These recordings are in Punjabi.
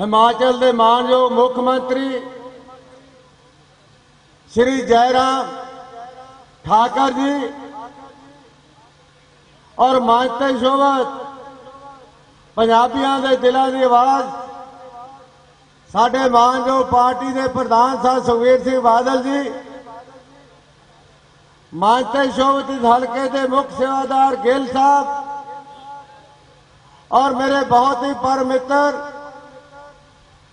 ਹਿਮਾਚਲ ਦੇ ਮਾਨਯੋਗ ਮੁੱਖ ਮੰਤਰੀ ਸ਼੍ਰੀ ਜੈਰਾਮ ਠਾਕਰ ਜੀ ਔਰ ਮੰਚ ਤੇ ਸ਼ੋਭਤ ਪੰਜਾਬੀਆਂ ਦੇ ਦਿਲਾਂ ਦੀ ਆਵਾਜ਼। ਸਾਡੇ ਮਾਨਯੋਗ ਪਾਰਟੀ ਦੇ ਪ੍ਰਧਾਨ ਸਾਹਿਬ ਸੁਖਵੀਰ ਸਿੰਘ ਬਾਦਲ ਜੀ ਮੰਚ ਤੇ ਸ਼ੋਭਤ ਇਸ ਹਲਕੇ ਦੇ ਮੁੱਖ ਸੇਵਾਦਾਰ ਗਿੱਲ ਸਾਹਿਬ ਔਰ ਮੇਰੇ ਬਹੁਤ ਹੀ ਪਰ ਮਿੱਤਰ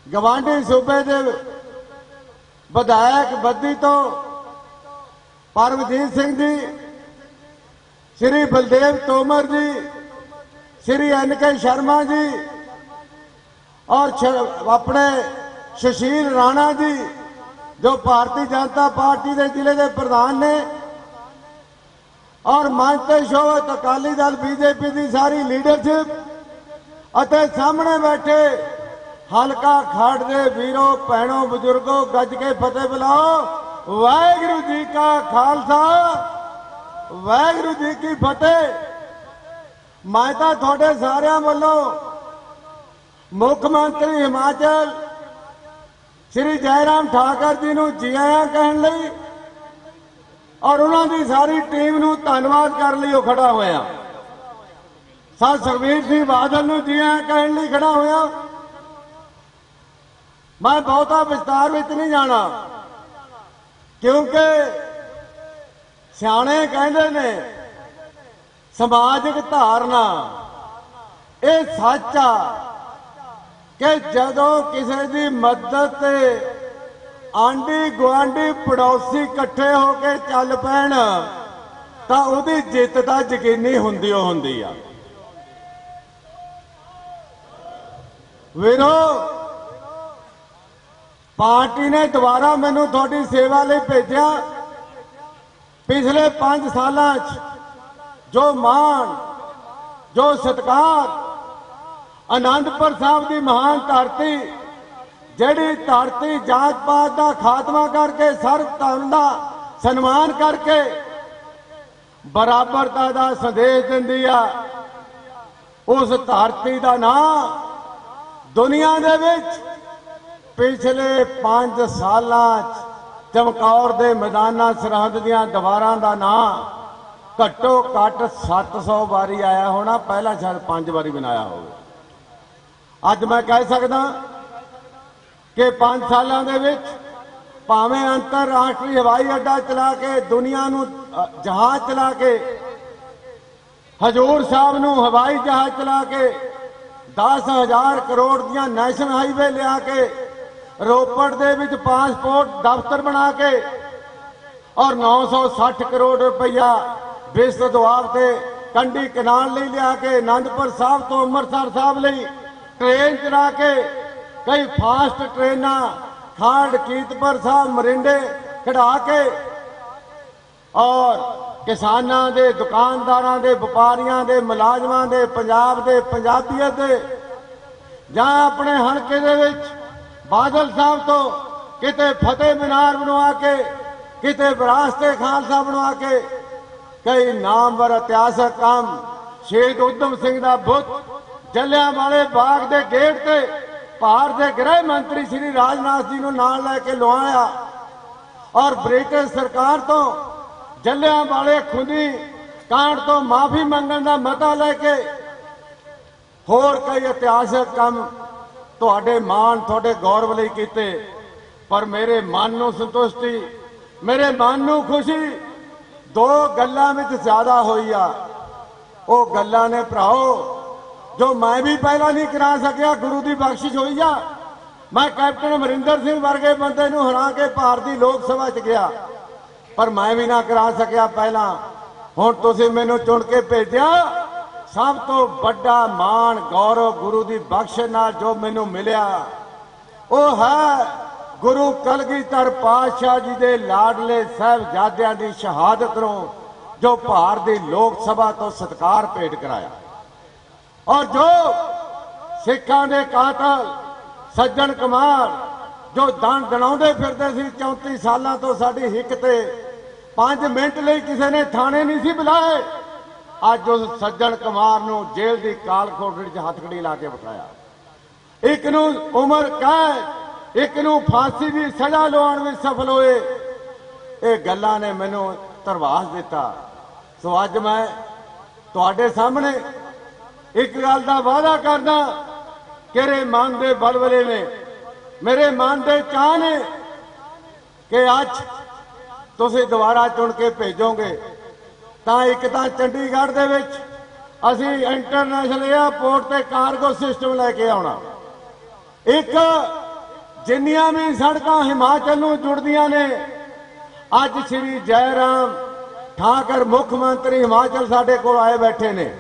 ਗਵਾਂਢੀ ਸੂਬੇ ਦੇ ਵਿਧਾਇਕ ਬੱਦੀ ਤੋਂ ਪਰਮਜੀਤ ਸਿੰਘ ਜੀ, ਸ਼੍ਰੀ ਬਲਦੇਵ ਤੋਮਰ ਜੀ, ਸ਼੍ਰੀ ਐਨ ਕੇ ਸ਼ਰਮਾ ਜੀ ਔਰ ਆਪਣੇ ਸੁਸ਼ੀਲ ਰਾਣਾ ਜੀ, ਜੋ ਭਾਰਤੀ ਜਨਤਾ ਪਾਰਟੀ ਦੇ ਜ਼ਿਲ੍ਹੇ ਦੇ ਪ੍ਰਧਾਨ ਨੇ ਔਰ ਮੰਚ ਤੇ ਸ਼ੋਭਤ ਅਕਾਲੀ ਦਲ ਬੀਜੇਪੀ ਦੀ ਸਾਰੀ ਲੀਡਰਸ਼ਿਪ ਅਤੇ ਸਾਹਮਣੇ ਬੈਠੇ ਹਲਕਾ ਖੜ ਦੇ ਵੀਰੋ, ਭੈਣੋ, ਬਜ਼ੁਰਗੋ, ਗੱਜ ਕੇ ਫਤਿਹ ਬੁਲਾਓ। ਵਾਹਿਗੁਰੂ ਜੀ ਕਾ ਖਾਲਸਾ। ਵਾਹਿਗੁਰੂ ਜੀ ਕੀ ਫਤਿਹ। ਮੈਂ ਤਾਂ ਤੁਹਾਡੇ ਸਾਰਿਆਂ ਵੱਲੋਂ ਮੁੱਖ ਮੰਤਰੀ ਹਿਮਾਚਲ, ਸ਼੍ਰੀ ਜੈਰਾਮ ਠਾਕਰ ਜੀ ਨੂੰ ਜੀ ਆਇਆਂ ਕਹਿਣ ਲਈ ਔਰ ਉਹਨਾਂ ਦੀ ਸਾਰੀ ਟੀਮ ਨੂੰ ਧੰਨਵਾਦ ਕਰਨ ਲਈ ਉਹ ਖੜਾ ਹੋਇਆ। ਸਾ ਸੁਖਬੀਰ ਸਿੰਘ ਬਾਦਲ ਨੂੰ ਜੀ ਆਇਆਂ ਕਹਿਣ ਲਈ ਖੜਾ ਹੋਇਆ। ਮੈਂ ਬਹੁਤਾ ਵਿਸਤਾਰ ਵਿੱਚ ਨਹੀਂ ਜਾਣਾ। ਕਿਉਂਕਿ ਸਿਆਣੇ ਕਹਿੰਦੇ ਨੇ, ਸਮਾਜਿਕ ਧਾਰਨਾ ਇਹ ਸੱਚ ਆ ਕਿ ਜਦੋਂ ਕਿਸੇ ਦੀ ਮਦਦ ਤੇ ਆਂਢੀ ਗੁਆਂਢੀ ਪੜੋਸੀ ਇਕੱਠੇ ਹੋ ਕੇ ਚੱਲ ਪੈਣ, ਤਾਂ ਉਹਦੀ ਜਿੱਤ ਤਾਂ ਯਕੀਨੀ ਹੁੰਦੀ ਓ ਹੁੰਦੀ ਆ। ਵੀਰੋ ਪਾਰਟੀ ਨੇ ਦੁਬਾਰਾ ਮੈਨੂੰ ਤੁਹਾਡੀ ਸੇਵਾ ਲਈ ਭੇਜਿਆ। ਪਿਛਲੇ 5 ਸਾਲਾਂ 'ਚ ਜੋ ਮਾਣ, ਜੋ ਸਤਿਕਾਰ, ਆਨੰਦਪੁਰ ਸਾਹਿਬ ਦੀ ਮਹਾਨ ਧਰਤੀ, ਜਿਹੜੀ ਧਰਤੀ ਜਾਤ ਪਾਤ ਦਾ ਖਾਤਮਾ ਕਰਕੇ, ਸਰਬ ਧਰਮ ਦਾ ਸਨਮਾਨ ਕਰਕੇ ਬਰਾਬਰਤਾ ਦਾ ਸੰਦੇਸ਼ ਦਿੰਦੀ ਆ, ਉਸ ਧਰਤੀ ਦਾ ਨਾਂ ਦੁਨੀਆ ਦੇ ਵਿੱਚ ਪਿਛਲੇ 5 ਸਾਲਾਂ 'ਚ ਚਮਕੌਰ ਦੇ ਮੈਦਾਨਾਂ ਸਰਹੱਦ ਦੀਆਂ ਦੀਵਾਰਾਂ ਦਾ ਨਾਂ ਘੱਟੋ ਘੱਟ 700 ਵਾਰੀ ਆਇਆ ਹੋਣਾ, ਪਹਿਲਾਂ ਸ਼ਾਇਦ 5 ਵਾਰੀ ਬਣਾਇਆ ਹੋਵੇ। ਅੱਜ ਮੈਂ ਕਹਿ ਸਕਦਾ ਕਿ 5 ਸਾਲਾਂ ਦੇ ਵਿੱਚ ਭਾਵੇਂ ਅੰਤਰਰਾਸ਼ਟਰੀ ਹਵਾਈ ਅੱਡਾ ਚਲਾ ਕੇ, ਦੁਨੀਆ ਨੂੰ ਜਹਾਜ਼ ਚਲਾ ਕੇ, ਹਜੂਰ ਸਾਹਿਬ ਨੂੰ ਹਵਾਈ ਜਹਾਜ਼ ਚਲਾ ਕੇ 10000 ਕਰੋੜ ਦੀਆਂ ਨੈਸ਼ਨਲ ਹਾਈਵੇ ਲਿਆ ਕੇ ਰੋਪੜ ਦੇ ਵਿੱਚ ਪਾਸਪੋਰਟ ਦਫ਼ਤਰ ਬਣਾ ਕੇ ਔਰ 960 ਕਰੋੜ ਰੁਪਈਆ ਵਿਸ਼ਵ ਦੁਆਰ ਤੇ ਕੰਡੀ ਕਨਾਲ ਲਈ ਲਿਆ ਕੇ ਆਨੰਦਪੁਰ ਸਾਹਿਬ ਤੋਂ ਅੰਮ੍ਰਿਤਸਰ ਸਾਹਿਬ ਲਈ ਟ੍ਰੇਨ ਚਲਾ ਕੇ ਕਈ ਫਾਸਟ ਟ੍ਰੇਨਾਂ ਖਾਂਡ ਕੀਰਤਪੁਰ ਸਾਹਿਬ, ਮਰਿੰਡੇ ਖੜਾ ਕੇ ਔਰ ਕਿਸਾਨਾਂ ਦੇ, ਦੁਕਾਨਦਾਰਾਂ ਦੇ, ਵਪਾਰੀਆਂ ਦੇ, ਮੁਲਾਜ਼ਮਾਂ ਦੇ, ਪੰਜਾਬ ਦੇ ਪੰਜਾਬੀਅਤ ਦੇ ਜਾਂ ਆਪਣੇ ਹਲਕੇ ਦੇ ਵਿੱਚ ਬਾਦਲ ਸਾਹਿਬ ਤੋਂ ਕਿਤੇ ਫਤਿਹ ਮੀਨਾਰ ਬਣਵਾ ਕੇ, ਕਿਤੇ ਵਿਰਾਸਤੇ ਖਾਲਸਾ ਬਣਵਾ ਕੇ, ਕਈ ਨਾਮਵਰ ਇਤਿਹਾਸਕ ਕੰਮ ਸ਼ਹੀਦ ਉਦਮ ਸਿੰਘ ਦਾ ਬੁੱਤ ਜੱਲਿਆਂ ਵਾਲੇ ਬਾਗ ਦੇ ਗੇਟ ਤੇ ਭਾਰਤ ਦੇ ਗ੍ਰਹਿ ਮੰਤਰੀ ਸ੍ਰੀ ਰਾਜਨਾਥ ਜੀ ਨੂੰ ਨਾਲ ਲੈ ਕੇ ਲਵਾਇਆ ਔਰ ਬ੍ਰਿਟਿਸ਼ ਸਰਕਾਰ ਤੋਂ ਜੱਲਿਆਂ ਵਾਲੇ ਖੁਦੀ ਕਾਂਡ ਤੋਂ ਮਾਫੀ ਮੰਗਣ ਦਾ ਮਤਾ ਲੈ ਕੇ ਹੋਰ ਕਈ ਇਤਿਹਾਸਕ ਕੰਮ ਤੁਹਾਡੇ ਮਾਣ, ਤੁਹਾਡੇ ਗੌਰਵ ਲਈ ਕੀਤੇ। ਪਰ ਮੇਰੇ ਮਨ ਨੂੰ ਸੰਤੁਸ਼ਟੀ ਮੇਰੇ ਮਨ ਨੂੰ ਖੁਸ਼ੀ। ਦੋ ਗੱਲਾਂ ਵਿੱਚ ਜ਼ਿਆਦਾ ਹੋਈ ਆ। ਉਹ ਗੱਲਾਂ ਨੇ, ਭਰਾਓ, ਜੋ ਮੈਂ ਵੀ ਪਹਿਲਾਂ ਨਹੀਂ ਕਰਾ ਸਕਿਆ, ਗੁਰੂ ਦੀ ਬਖਸ਼ਿਸ਼ ਹੋਈ ਆ। ਮੈਂ ਕੈਪਟਨ ਅਮਰਿੰਦਰ ਸਿੰਘ ਵਰਗੇ ਬੰਦੇ ਨੂੰ ਹਰਾ ਕੇ ਭਾਰਤੀ ਲੋਕ ਸਭਾ 'ਚ ਗਿਆ। ਪਰ ਮੈਂ ਵੀ ਨਾ ਕਰਾ ਸਕਿਆ ਪਹਿਲਾਂ। ਹੁਣ ਤੁਸੀਂ ਮੈਨੂੰ ਚੁਣ ਕੇ ਭੇਜਿਆ। ਸਭ ਤੋਂ ਵੱਡਾ ਮਾਣ ਗੌਰਵ ਗੁਰੂ ਦੀ ਬਖਸ਼ਿਸ਼ ਨਾਲ ਜੋ ਮੈਨੂੰ ਮਿਲਿਆ, ਉਹ ਹੈ ਗੁਰੂ ਕਲਗੀਧਰ ਪਾਤਸ਼ਾਹ ਜੀ ਦੇ ਲਾਡਲੇ ਸਾਹਿਬਜ਼ਾਦਿਆਂ ਦੀ ਸ਼ਹਾਦਤ ਨੂੰ ਜੋ ਭਾਰਤ ਦੀ ਲੋਕ ਸਭਾ ਤੋਂ ਸਤਕਾਰ ਭੇਟ ਕਰਾਇਆ। ਔਰ ਜੋ ਸਿੱਖਾਂ ਦੇ ਕਾਤਲ ਸੱਜਣ ਕੁਮਾਰ, ਜੋ ਦੰਡ ਦਣਾਉਂਦੇ ਫਿਰਦੇ ਸੀ 34 ਸਾਲਾਂ ਤੋਂ ਸਾਡੀ ਹਿੱਕ ਤੇ 5 ਮਿੰਟ ਲਈ ਕਿਸੇ ਨੇ ਥਾਣੇ ਨਹੀਂ ਸੀ ਬੁਲਾਏ। ਅੱਜ ਉਸ ਸੱਜਣ ਕੁਮਾਰ ਨੂੰ ਜੇਲ੍ਹ ਦੀ ਕਾਲ ਕੋਠੜੀ 'ਚ ਹੱਥਕੜੀ ਲਾ ਕੇ ਬਿਠਾਇਆ। ਇੱਕ ਨੂੰ ਉਮਰ ਕੈਦ, ਇੱਕ ਨੂੰ ਫਾਂਸੀ ਦੀ ਸਜ਼ਾ ਲਵਾਉਣ ਵਿੱਚ ਸਫਲ ਹੋਏ। ਇਹ ਗੱਲਾਂ ਨੇ ਮੈਨੂੰ ਧਰਵਾਸ ਦਿੱਤਾ। ਸੋ ਅੱਜ ਮੈਂ ਤੁਹਾਡੇ ਸਾਹਮਣੇ ਇੱਕ ਗੱਲ ਦਾ ਵਾਅਦਾ ਕਰਦਾ ਕਿ ਮਨ ਦੇ ਬਲਬਲੇ ਨੇ, ਮੇਰੇ ਮਨ ਦੇ ਚਾਹ ਨੇ ਕਿ ਅੱਜ ਤੁਸੀਂ ਦੁਬਾਰਾ ਚੁਣ ਕੇ ਭੇਜੋਗੇ। ਤਾਂ ਇੱਕ ਤਾਂ ਚੰਡੀਗੜ੍ਹ ਦੇ ਵਿੱਚ ਅਸੀਂ ਇੰਟਰਨੈਸ਼ਨਲ 에ਅਰਪੋਰਟ ਤੇ ਕਾਰਗੋ ਸਿਸਟਮ ਲੈ ਕੇ ਆਉਣਾ। ਇੱਕ ਜਿੰਨੀਆਂ ਵੀ ਸੜਕਾਂ ਹਿਮਾਚਲ ਨੂੰ ਜੁੜਦੀਆਂ ਨੇ, ਅੱਜ ਸ੍ਰੀ ਜੈਰਾਮ ਠਾਕਰ ਮੁੱਖ ਮੰਤਰੀ ਹਿਮਾਚਲ ਸਾਡੇ ਕੋਲ ਆਏ ਬੈਠੇ ਨੇ।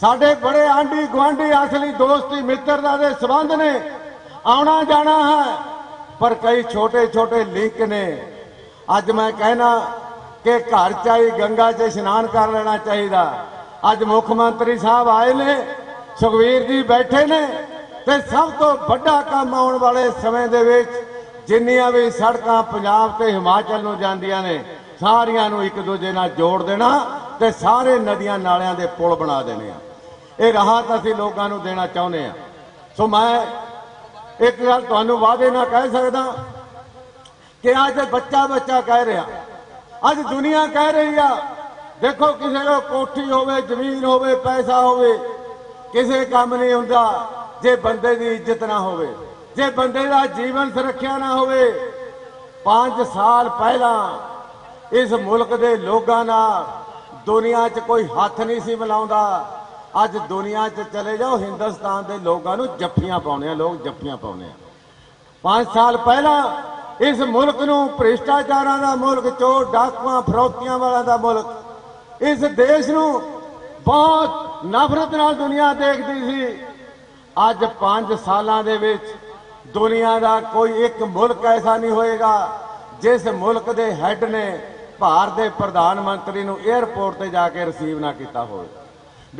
ਸਾਡੇ ਬੜੇ ਆਂਢੀ ਗੁਆਂਢੀ ਅਸਲੀ ਦੋਸਤੀ ਮਿੱਤਰਤਾ ਦੇ ਸਬੰਧ ਨੇ। ਆਉਣਾ ਜਾਣਾ ਹੈ, ਪਰ ਕਈ ਛੋਟੇ ਛੋਟੇ ਲਿੰਕ ਨੇ। ਅੱਜ ਮੈਂ ਕਹਿਣਾ ਕਿ ਘਰ ਚਾਈ ਗੰਗਾ 'ਚ ਇਸ਼ਨਾਨ ਕਰ ਲੈਣਾ ਚਾਹੀਦਾ। ਅੱਜ ਮੁੱਖ ਮੰਤਰੀ ਸਾਹਿਬ ਆਏ ਨੇ, ਸੁਖਵੀਰ ਜੀ ਬੈਠੇ ਨੇ ਤੇ ਸਭ ਤੋਂ ਵੱਡਾ ਕੰਮ ਆਉਣ ਵਾਲੇ ਸਮੇਂ ਦੇ ਵਿੱਚ ਜਿੰਨੀਆਂ ਵੀ ਸੜਕਾਂ ਪੰਜਾਬ ਤੇ ਹਿਮਾਚਲ ਨੂੰ ਜਾਂਦੀਆਂ ਨੇ, ਸਾਰੀਆਂ ਨੂੰ ਇੱਕ ਦੂਜੇ ਨਾਲ ਜੋੜ ਦੇਣਾ ਤੇ ਸਾਰੇ ਨਦੀਆਂ ਨਾਲਿਆਂ ਦੇ ਪੁਲ ਬਣਾ ਦੇਣੇ ਆ। ਇਹ ਰਾਹਤ ਅਸੀਂ ਲੋਕਾਂ ਨੂੰ ਦੇਣਾ ਚਾਹੁੰਦੇ ਆ। ਸੋ ਮੈਂ ਇੱਕ ਗੱਲ ਤੁਹਾਨੂੰ ਵਾਅਦੇ ਨਾਲ ਕਹਿ ਸਕਦਾ ਕਿ ਅੱਜ ਬੱਚਾ ਬੱਚਾ ਕਹਿ ਰਿਹਾ। ਅੱਜ ਦੁਨੀਆ ਕਹਿ ਰਹੀ ਆ, ਦੇਖੋ ਕਿਸੇ ਕੋਲ ਕੋਠੀ ਹੋਵੇ, ਜ਼ਮੀਨ ਹੋਵੇ, ਪੈਸਾ ਹੋਵੇ, ਕਿਸੇ ਕੰਮ ਨਹੀਂ ਹੁੰਦਾ, ਜੇ ਬੰਦੇ ਦੀ ਇੱਜ਼ਤ ਨਾ ਹੋਵੇ, ਜੇ ਬੰਦੇ ਦਾ ਜੀਵਨ ਸੁਰੱਖਿਆ ਨਾ ਹੋਵੇ 5 ਸਾਲ ਪਹਿਲਾਂ ਇਸ ਮੁਲਕ ਦੇ ਲੋਕਾਂ ਨਾਲ ਦੁਨੀਆ 'ਚ ਕੋਈ ਹੱਥ ਨਹੀਂ ਸੀ ਮਿਲਾਉਂਦਾ। ਅੱਜ ਦੁਨੀਆ 'ਚ ਚਲੇ ਜਾਓ, ਹਿੰਦੁਸਤਾਨ ਦੇ ਲੋਕਾਂ ਨੂੰ ਜੱਫੀਆਂ ਪਾਉਣੇ ਆ, ਲੋਕ ਜੱਫੀਆਂ ਪਾਉਣੇ ਆ। 5 ਸਾਲ ਪਹਿਲਾਂ ਇਸ ਮੁਲਕ ਨੂੰ ਭ੍ਰਿਸ਼ਟਾਚਾਰਾਂ ਦਾ ਮੁਲਕ, ਚੋਰ, ਡਾਕੂਆਂ, ਫਰੋਤੀਆਂ ਵਾਲਿਆਂ ਦਾ ਮੁਲਕ। ਇਸ ਦੇਸ਼ ਨੂੰ ਬਹੁਤ ਨਫ਼ਰਤ ਨਾਲ ਦੁਨੀਆ ਦੇਖਦੀ ਸੀ। ਅੱਜ 5 ਸਾਲਾਂ ਦੇ ਵਿੱਚ ਦੁਨੀਆ ਦਾ ਕੋਈ ਇੱਕ ਮੁਲਕ ਐਸਾ ਨਹੀਂ ਹੋਏਗਾ, ਜਿਸ ਮੁਲਕ ਦੇ ਹੈੱਡ ਨੇ ਭਾਰਤ ਦੇ ਪ੍ਰਧਾਨ ਮੰਤਰੀ ਨੂੰ 에ਅਰਪੋਰਟ ਤੇ ਜਾ ਕੇ ਰਿਸੀਵ ਨਾ ਕੀਤਾ ਹੋਵੇ।